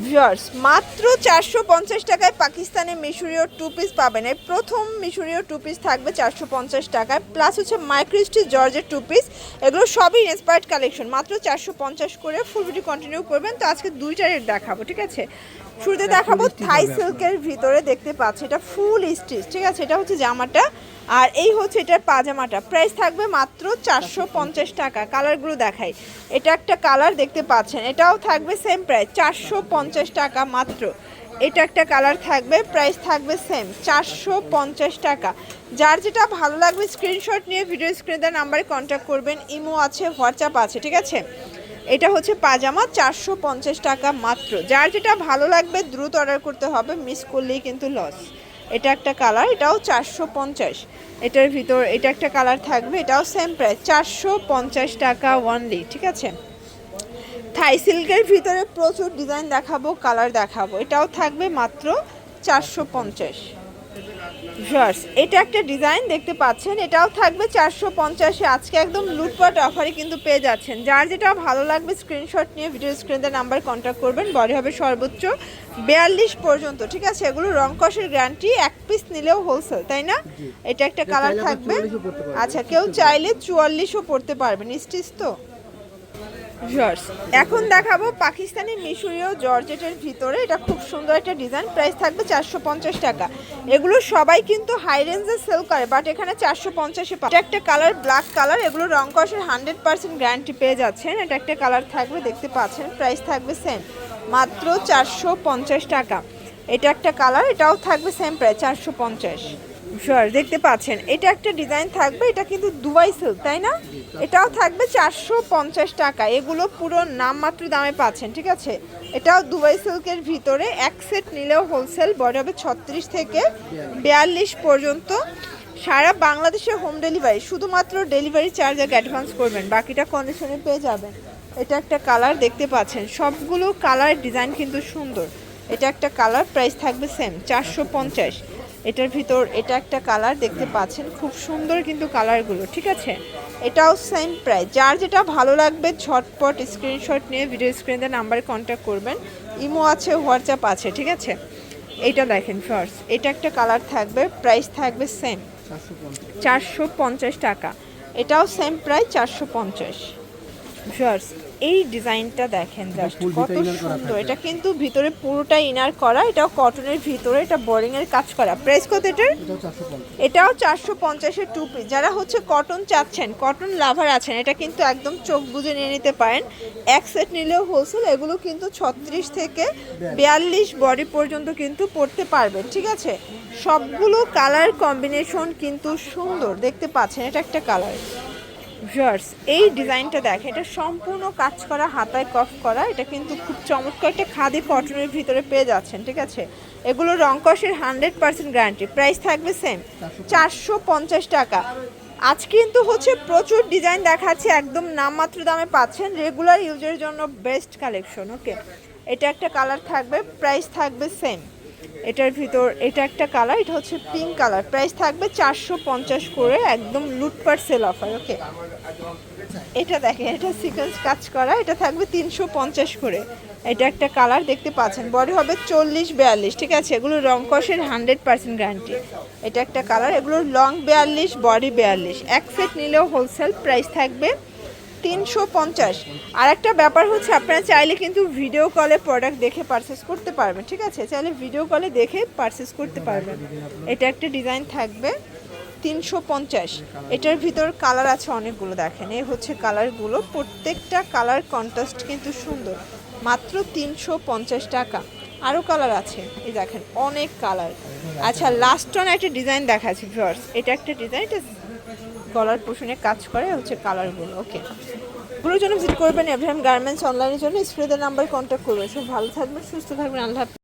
Viewers মাত্র চারশো পঞ্চাশ টাকায় পাকিস্তানে মিশরীয় টু পিস পাবেন। এই প্রথম মিশরীয় টু পিস থাকবে চারশো পঞ্চাশ টাকায়। প্লাস হচ্ছে মাইক্রিস্টি জর্জের টু পিস এগুলো সবই ইন্সপায়ার্ড কালেকশন মাত্র চারশো পঞ্চাশ করে ফুল ভিডিও কন্টিনিউ করবেন। তো আজকে দুইটা রেট দেখাবো ঠিক আছে? শুরুতে দেখাবো থাই সিল্কের ভিতরে দেখতে পাচ্ছি। এটা ফুল স্টিচ ঠিক আছে? এটা হচ্ছে জামাটা। আর এই হচ্ছে এটার পাজামাটা। প্রাইস থাকবে মাত্র চারশো পঞ্চাশ টাকা। কালারগুলো দেখাই। এটা একটা কালার দেখতে পাচ্ছেন। এটাও থাকবে সেম প্রাইস চারশো পঞ্চাশ টাকা মাত্র। এটা একটা কালার থাকবে প্রাইস থাকবে সেম চারশো পঞ্চাশ টাকা। যার যেটা ভালো লাগবে স্ক্রিনশট নিয়ে ভিডিও স্ক্রিনে নাম্বারে কন্ট্যাক্ট করবেন। ইমো আছে হোয়াটসঅ্যাপ আছে, ঠিক আছে? এটা হচ্ছে পাজামা, চারশো পঞ্চাশ টাকা মাত্র। যার যেটা ভালো লাগবে, দ্রুত অর্ডার করতে হবে মিস করলেই কিন্তু লস এটা একটা কালার, এটাও চারশো পঞ্চাশ। এটার ভিতর এটা একটা কালার থাকবে, এটাও সেম প্রাইস চারশো পঞ্চাশ টাকা ওয়ানলি ঠিক আছে? থাই সিল্কের ভিতরে প্রচুর ডিজাইন দেখাবো কালার দেখাবো, এটাও থাকবে মাত্র চারশো পঞ্চাশ। ভিউয়ার্স এটা একটা ডিজাইন দেখতে পাচ্ছেন এটাও থাকবে চারশো পঞ্চাশে। আজকে একদম লুটপাট অফারে কিন্তু পেয়ে যাচ্ছেন। যার যেটা ভালো লাগবে স্ক্রিনশট নিয়ে ভিডিও স্ক্রিনে নাম্বার কন্ট্যাক্ট করবেন বডি হবে সর্বোচ্চ বিয়াল্লিশ পর্যন্ত ঠিক আছে? এগুলো রং কষের গ্যারান্টি এক পিস নিলেও হোলসেল তাই না? এটা একটা কালার থাকবে। আচ্ছা কেউ চাইলে চুয়াল্লিশও পড়তে পারবেন। স্টিচ তো? ভিউয়ার্স এখন দেখাবো পাকিস্তানি মিশরীয় জর্জেটের ভিতরে। এটা খুব সুন্দর একটা ডিজাইন প্রাইস থাকবে চারশো পঞ্চাশ টাকা। এগুলো সবাই কিন্তু হাই রেঞ্জে সেল করে বাট এখানে চারশো পঞ্চাশে এটা একটা কালার ব্ল্যাক কালার এগুলো রং কষের হান্ড্রেড পার্সেন্ট গ্যারান্টি পেয়ে যাচ্ছেন। এটা একটা কালার থাকবে, দেখতে পাচ্ছেন প্রাইস থাকবে সেম মাত্র চারশো পঞ্চাশ টাকা। এটা একটা কালার এটাও থাকবে সেম প্রাইস চারশো পঞ্চাশ। দেখতে পাচ্ছেন, এটা একটা ডিজাইন থাকবে, এটা কিন্তু দুবাই সিল্ক তাই না? এটাও থাকবে চারশো পঞ্চাশ টাকা। এগুলো পুরো নামমাত্র দামে পাচ্ছেন, ঠিক আছে? এটাও দুবাই সিল্কের ভিতরে এক সেট নিলেও হোলসেল বড় হবে ছত্রিশ থেকে বিয়াল্লিশ পর্যন্ত। সারা বাংলাদেশে হোম ডেলিভারি শুধুমাত্র ডেলিভারি চার্জ আগে অ্যাডভান্স করবেন, বাকিটা কন্ডিশনে পেয়ে যাবেন। এটা একটা কালার দেখতে পাচ্ছেন, সবগুলো কালার ডিজাইন কিন্তু সুন্দর। এটা একটা কালার প্রাইস থাকবে সেম চারশো পঞ্চাশ। এটার ভিতর এটা একটা কালার দেখতে পাচ্ছেন খুব সুন্দর কিন্তু কালারগুলো ঠিক আছে? এটাও সেম প্রাইস যার যেটা ভালো লাগবে ঝটপট স্ক্রিনশট নিয়ে ভিডিও স্ক্রিনে নাম্বারে কন্ট্যাক্ট করবেন। ইমো আছে হোয়াটসঅ্যাপ আছে ঠিক আছে? এইটা দেখেন ফার্স্ট এটা একটা কালার থাকবে প্রাইস থাকবে সেম চারশো পঞ্চাশ। টাকা। এটাও সেম প্রাইস চারশো পঞ্চাশ। ভিউয়ার্স এই ডিজাইনটা দেখেন জাস্ট কত সুন্দর। এটা কিন্তু ভিতরে পুরোটা ইনার করা এটাও কটনের ভিতরে এটা বোরিং এর কাজ করা। প্রাইস কত এটার? এটাও চারশো পঞ্চাশের টু পিস যারা হচ্ছে কটন চাচ্ছেন কটন লাভার আছেন এটা কিন্তু একদম চোখ বুজে নিয়ে নিতে পারেন। এক সেট নিলেও হোলসেল এগুলো কিন্তু ছত্রিশ থেকে বিয়াল্লিশ বডি পর্যন্ত কিন্তু পড়তে পারবেন ঠিক আছে? সবগুলো কালার কম্বিনেশন কিন্তু সুন্দর দেখতে পাচ্ছেন এটা একটা কালার ভিউয়ার্স এই ডিজাইনটা দেখে, এটা সম্পূর্ণ কাজ করা, হাতায় কফ করা, এটা কিন্তু খুব চমৎকার একটা খাদি কটনের ভিতরে পেয়ে যাচ্ছেন, ঠিক আছে? এগুলো রংকসের হান্ড্রেড পার্সেন্ট গ্যারান্টি প্রাইস থাকবে সেম চারশো পঞ্চাশ টাকা। আজ কিন্তু হচ্ছে প্রচুর ডিজাইন দেখাচ্ছে, একদম নামমাত্র দামে পাচ্ছেন রেগুলার ইউজের জন্য বেস্ট কালেকশন ওকে এটা একটা কালার থাকবে প্রাইস থাকবে সেম এটার ভিতর, এটা একটা কালার এটা হচ্ছে পিঙ্ক কালার প্রাইস থাকবে চারশো পঞ্চাশ করে, একদম লুটপাট সেল অফার ওকে এটা দেখেন, এটা সিকোয়েন্স কাজ করা, এটা থাকবে তিনশো পঞ্চাশ করে। এটা একটা কালার দেখতে পাচ্ছেন, বডি হবে চল্লিশ বিয়াল্লিশ, ঠিক আছে? এগুলো রং কষের হান্ড্রেড পার্সেন্ট গ্যারান্টি এটা একটা কালার এগুলো লং বিয়াল্লিশ বডি বিয়াল্লিশ। এক সেট নিলেও হোলসেল প্রাইস থাকবে তিনশো পঞ্চাশ। আর একটা ব্যাপার হচ্ছে, আপনারা চাইলে কিন্তু ভিডিও কলে প্রোডাক্ট দেখে পারচেস করতে পারবেন, ঠিক আছে? চাইলে ভিডিও কলে দেখে পারচেস করতে পারবেন। এটা একটা ডিজাইন থাকবে তিনশো পঞ্চাশ। এটার ভিতর কালার আছে অনেকগুলো, দেখেন। এই হচ্ছে কালারগুলো প্রত্যেকটা কালার কন্ট্রাস্ট কিন্তু সুন্দর। মাত্র তিনশো পঞ্চাশ টাকা। আরও কালার আছে। এই দেখেন, অনেক কালার আচ্ছা লাস্ট অন একটা ডিজাইন দেখাচ্ছি ভিউয়ার্স এটা একটা ডিজাইন এটা গলার পোষণে কাজ করে, হচ্ছে কালারগুলো ওকে পুরো জন্য ভিজিট করবেন এভ্রাহিম গার্মেন্টস অনলাইনের জন্য। স্ক্রিনের নাম্বার কন্ট্যাক্ট করবেন। সব ভালো থাকবেন, সুস্থ থাকবেন। আল্লাহ।